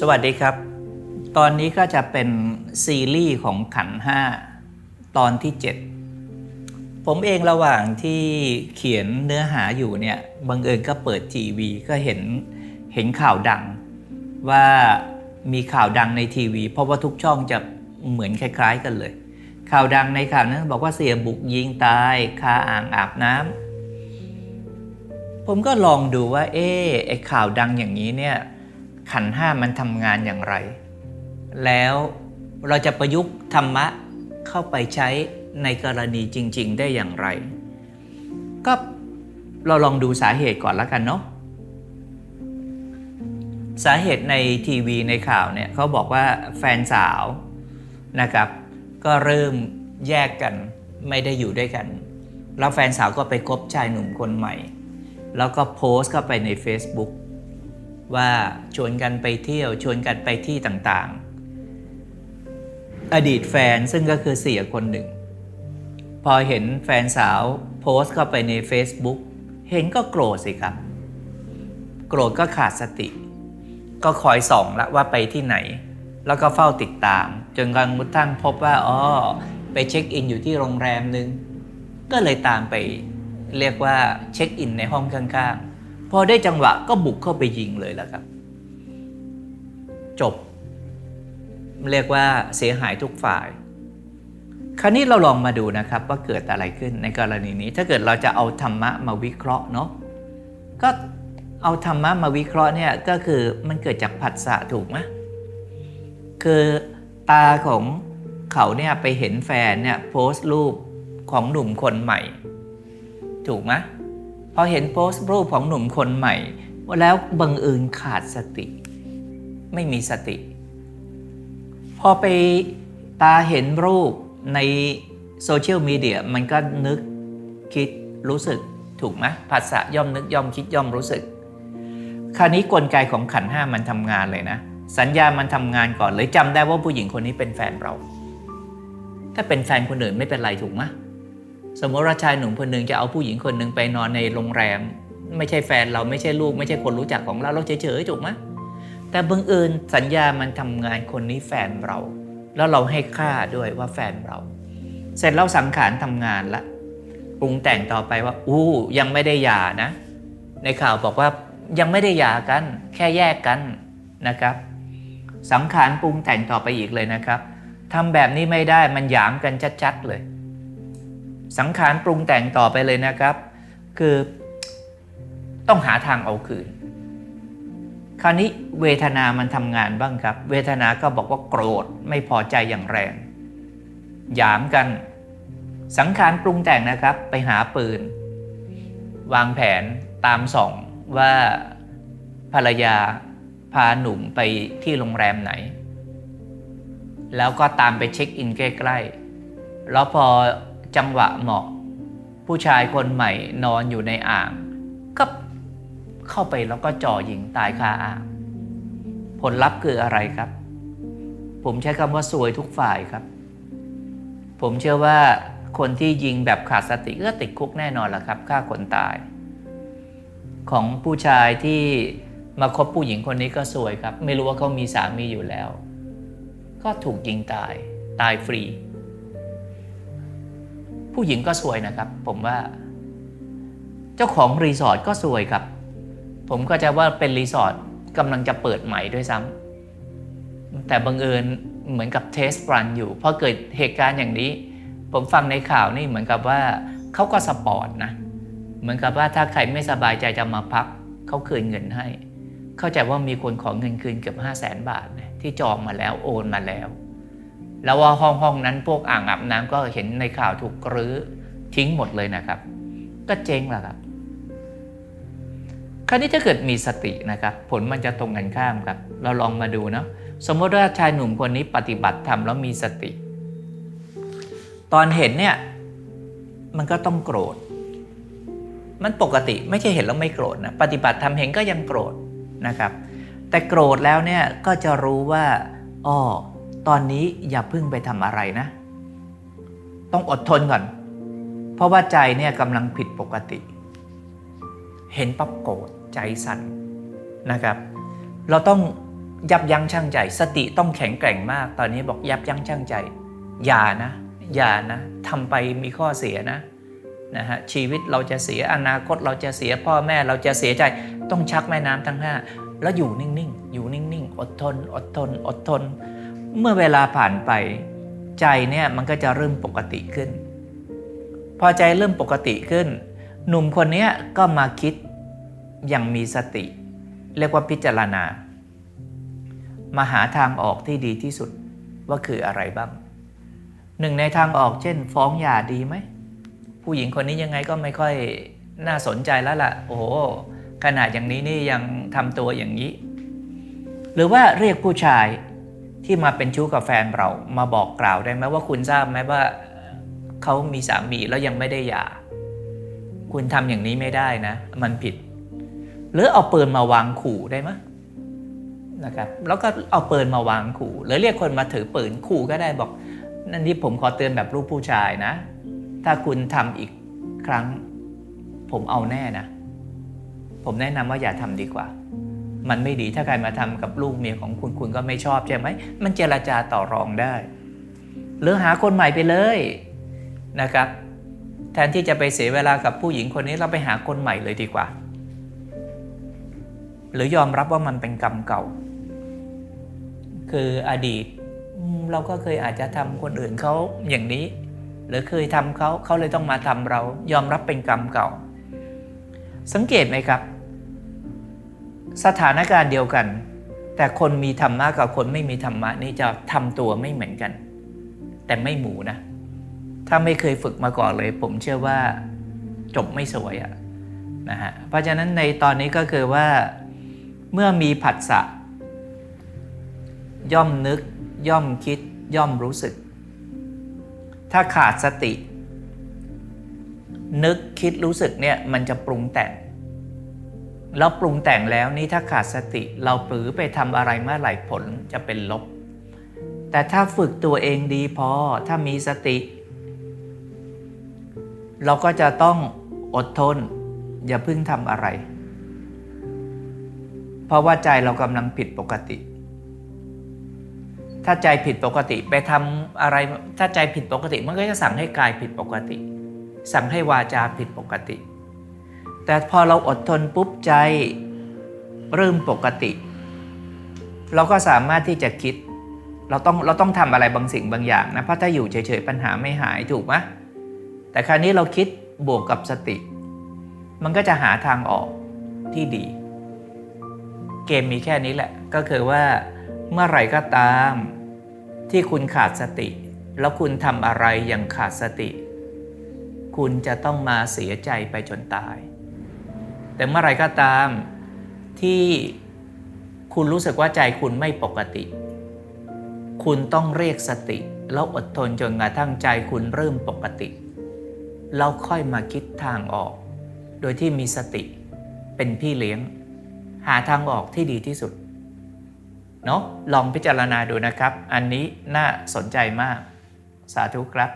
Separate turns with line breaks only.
สวัสดีครับ ตอนนี้ก็จะเป็นซีรีส์ของขันห้าตอนที่ 7 ผมเองระหว่างที่เขียนเนื้อหาอยู่เนี่ยบังเอิญก็เปิดทีวีก็เห็นเห็นข่าวดัง ว่ามีข่าวดังในทีวี เพราะว่าทุกช่องจะเหมือนคล้าย ๆ กันเลย ข่าวดังในข่าวนั้นบอกว่าเสียบุกยิงตายคาอ่างอาบน้ำผมก็ลองดูว่าเอ๊ไอข่าวดังอย่างนี้เนี่ย ขันห้ามันทำงานอย่างไร แล้วเราจะประยุกต์ธรรมะเข้าไปใช้ในกรณีจริง ๆ ได้อย่างไร ก็เราลองดูสาเหตุก่อนล้วกันเนาะสาเหตุในทีวีในข่าวเนี่ยเขาบอกว่าแฟนสาวนะครับ ก็เริ่มแยกกันไม่ได้อยู่ด้วยกัน แล้วแฟนสาวก็ไปคบชายหนุ่มคนใหม่ แล้วก็โพสต์เข้าไปใน Facebook ว่าชวนกันไปเที่ยวชวนกันไปที่ต่างๆ อดีตแฟนซึ่งก็คือเสียคนหนึ่ง พอเห็นแฟนสาวโพสต์เข้าไปใน Facebook เห็นก็โกรธสิครับ โกรธก็ขาดสติ ก็คอยส่องละว่าไปที่ไหน แล้วก็เฝ้าติดตาม จนกระทั่งพบว่าอ๋อไปเช็คอินอยู่ที่โรงแรมนึง ก็เลยตามไป เรียกว่าเช็คอินในห้องข้างๆ พอได้จังหวะก็บุกเข้าไปยิงเลยแล้วครับ จบ เรียกว่าเสียหายทุกฝ่าย คราวนี้เราลองมาดูนะครับว่าเกิดอะไรขึ้นในกรณีนี้ ถ้าเกิดเราจะเอาธรรมะมาวิเคราะห์เนาะก็เอาธรรมะมาวิเคราะห์เนี่ยก็คือมันเกิดจากผัสสะถูกไหมคือตาของเขาเนี่ยไปเห็นแฟนเนี่ยโพสต์รูปของหนุ่มคนใหม่ ถูกไหม พอเห็นโพสต์รูปของหนุ่มคนใหม่ แล้วบังเอิญขาดสติ ไม่มีสติ พอไปตาเห็นรูปในโซเชียลมีเดียมันก็นึกคิดรู้สึกถูกไหมภาษาย่อมนึกย่อมคิดย่อมรู้สึก คราวนี้กลไกของขันห้ามันทำงานเลยนะ สัญญามันทำงานก่อนเลยจำได้ว่าผู้หญิงคนนี้เป็นแฟนเรา ถ้าเป็นแฟนคนอื่นไม่เป็นไรถูกไหม สมมติว่าชายหนุ่มคนหนึ่งจะเอาผู้หญิงคนหนึ่งไปนอนในโรงแรม ไม่ใช่แฟนเราไม่ใช่ลูก ไม่ใช่คนรู้จักของเราเราเฉยๆถูกไหมแต่บังเอิญสัญญามันทำงานคนนี้แฟนเรา แล้วเราให้ค่าด้วยว่าแฟนเรา เสร็จแล้วสังขารทำงานละปรุงแต่งต่อไปว่า อู้ยังไม่ได้หย่านะ ในข่าวบอกว่ายังไม่ได้หย่ากัน แค่แยกกันนะครับ สังขารปรุงแต่งต่อไปอีกเลยนะครับทำแบบนี้ไม่ได้มันหยามกันชัดๆเลย สังขารปรุงแต่งต่อไปเลยนะครับ คือต้องหาทางเอาคืน คราวนี้เวทนามันทำงานบ้างครับ เวทนาก็บอกว่าโกรธไม่พอใจอย่างแรงหยามกัน สังขารปรุงแต่งนะครับ ไปหาปืน วางแผนตามส่องว่าภรรยาพาหนุ่มไปที่โรงแรมไหน แล้วก็ตามไปเช็คอินใกล้ๆ แล้วพอ จังหวะเหมาะ ผู้ชายคนใหม่นอนอยู่ในอ่าง ก็เข้าไปแล้วก็จ่อยิงตายคาอ่าง ผลลัพธ์คืออะไรครับ ผมใช้คำว่าซวยทุกฝ่ายครับ ผมเชื่อว่าคนที่ยิงแบบขาดสติก็ติดคุกแน่นอนละครับฆ่าคนตาย ของผู้ชายที่มาคบผู้หญิงคนนี้ก็สวยครับ ไม่รู้ว่าเขามีสามีอยู่แล้ว ก็ถูกยิงตายตายฟรี ผู้หญิงก็สวยนะครับ ผมว่า เจ้าของรีสอร์ทก็สวยครับ ผมก็จะว่าเป็นรีสอร์ทกำลังจะเปิดใหม่ด้วยซ้ำแต่บังเอิญเหมือนกับเทสรันอยู่พอเกิดเหตุการณ์อย่างนี้ ผมฟังในข่าวนี่เหมือนกับว่าเขาก็สปอร์ตนะ เหมือนกับว่าถ้าใครไม่สบายใจจะมาพักเขาคืนเงินให้ เข้าใจว่ามีคนขอเงินคืนเกือบ5 0 0แสนบาท ที่จองมาแล้วโอนมาแล้ว แล้วว่าห้องห้องนั้นพวกอ่างอาบน้ำก็เห็นในข่าวถูกรื้อทิ้งหมดเลยนะครับ ก็เจ๊งล้วครับคราวนี้ถ้าเกิดมีสตินะครับ ผลมันจะตรงกันข้ามครับ เราลองมาดูเนาะสมมติว่าชายหนุ่มคนนี้ปฏิบัติธรรมแล้วมีสติ ตอนเห็นเนี่ยมันก็ต้องโกรธ มันปกติไม่ใช่เห็นแล้วไม่โกรธนะปฏิบัติธรรมเห็นก็ยังโกรธนะครับ แต่โกรธแล้วเนี่ยก็จะรู้ว่าอ๋อ ตอนนี้อย่าเพิ่งไปทำอะไรนะ ต้องอดทนก่อน เพราะว่าใจเนี่ยกำลังผิดปกติ เห็นปั๊บโกรธใจสั่นนะครับ เราต้องยับยั้งชั่งใจ สติต้องแข็งแกร่งมาก ตอนนี้บอกยับยั้งชั่งใจ อย่านะอย่านะทำไปมีข้อเสียนะนะฮะชีวิตเราจะเสียอนาคตเราจะเสียพ่อแม่เราจะเสียใจต้องชักแม่น้ำทั้งห้าแล้วอยู่นิ่งๆ อยู่นิ่งๆ อดทน อดทน อดทน เมื่อเวลาผ่านไป ใจเนี่ยมันก็จะเริ่มปกติขึ้น พอใจเริ่มปกติขึ้น หนุ่มคนนี้ก็มาคิดอย่างมีสติ เรียกว่าพิจารณา มาหาทางออกที่ดีที่สุดว่าคืออะไรบ้าง หนึ่งในทางออกเช่น ฟ้องหย่าดีไหม ผู้หญิงคนนี้ยังไงก็ไม่ค่อยน่าสนใจแล้วล่ะ โอ้โหขนาดอย่างนี้นี่ยังทำตัวอย่างนี้ หรือว่าเรียกผู้ชาย ที่มาเป็นชู้กับแฟนเรามาบอกกล่าวได้ไหมว่าคุณทราบไหมว่าเขามีสามีแล้วยังไม่ได้หย่า คุณทำอย่างนี้ไม่ได้นะ มันผิด หรือเอาปืนมาวางขู่ได้ไหมนะครับแล้วก็เอาปืนมาวางขู่ หรือเรียกคนมาถือปืนขู่ก็ได้บอกนั่นนี่ผมขอเตือนแบบลูกผู้ชายนะ ถ้าคุณทำอีกครั้ง ผมเอาแน่นะ ผมแนะนำว่าอย่าทำดีกว่า มันไม่ดีถ้าใครมาทำกับลูกเมียของคุณคุณก็ไม่ชอบใช่ไหมมันเจรจาต่อรองได้ หรือหาคนใหม่ไปเลยนะครับ แทนที่จะไปเสียเวลากับผู้หญิงคนนี้เราไปหาคนใหม่เลยดีกว่า หรือยอมรับว่ามันเป็นกรรมเก่า คืออดีตเราก็เคยอาจจะทำคนอื่นเขาอย่างนี้ หรือเคยทำเขาเขาเลยต้องมาทำเรายอมรับเป็นกรรมเก่า สังเกตไหมครับ สถานการณ์เดียวกัน แต่คนมีธรรมะกับคนไม่มีธรรมะนี่จะทำตัวไม่เหมือนกัน แต่ไม่หมูนะ ถ้าไม่เคยฝึกมาก่อนเลย ผมเชื่อว่าจบไม่สวยอะนะฮะเพราะฉะนั้นในตอนนี้ก็คือว่าเมื่อมีผัสสะย่อมนึก ย่อมคิด ย่อมรู้สึก ถ้าขาดสติ นึกคิดรู้สึกเนี่ยมันจะปรุงแต่ง แล้วปรุงแต่งแล้วนี่ถ้าขาดสติ เราปรือไปทำอะไรเมื่อไหร่ผลจะเป็นลบ แต่ถ้าฝึกตัวเองดีพอถ้ามีสติ เราก็จะต้องอดทน อย่าพิ่งทำอะไร เพราะว่าใจเรากำลังผิดปกติ ถ้าใจผิดปกติไปทำอะไร ถ้าใจผิดปกติ มันก็จะสั่งให้กายผิดปกติ สั่งให้วาจาผิดปกติ แต่พอเราอดทนปุ๊บใจเริ่มปกติ เราก็สามารถที่จะคิด เราต้องเราต้องทำอะไรบางสิ่งบางอย่างนะเพราะถ้าอยู่เฉยๆปัญหาไม่หายถูกไหมแต่คราวนี้เราคิดบวกกับสติ มันก็จะหาทางออกที่ดี เกมมีแค่นี้แหละ ก็คือว่าเมื่อไหร่ก็ตามที่คุณขาดสติ แล้วคุณทำอะไรอย่างขาดสติ คุณจะต้องมาเสียใจไปจนตาย แต่เมื่อไรก็ตามที่คุณรู้สึกว่าใจคุณไม่ปกติ คุณต้องเรียกสติ แล้วอดทนจนกระทั่งใจคุณเริ่มปกติแล้วค่อยมาคิดทางออก โดยที่มีสติเป็นพี่เลี้ยง หาทางออกที่ดีที่สุดเนาะลองพิจารณาดูนะครับ อันนี้น่าสนใจมาก สาธุครับ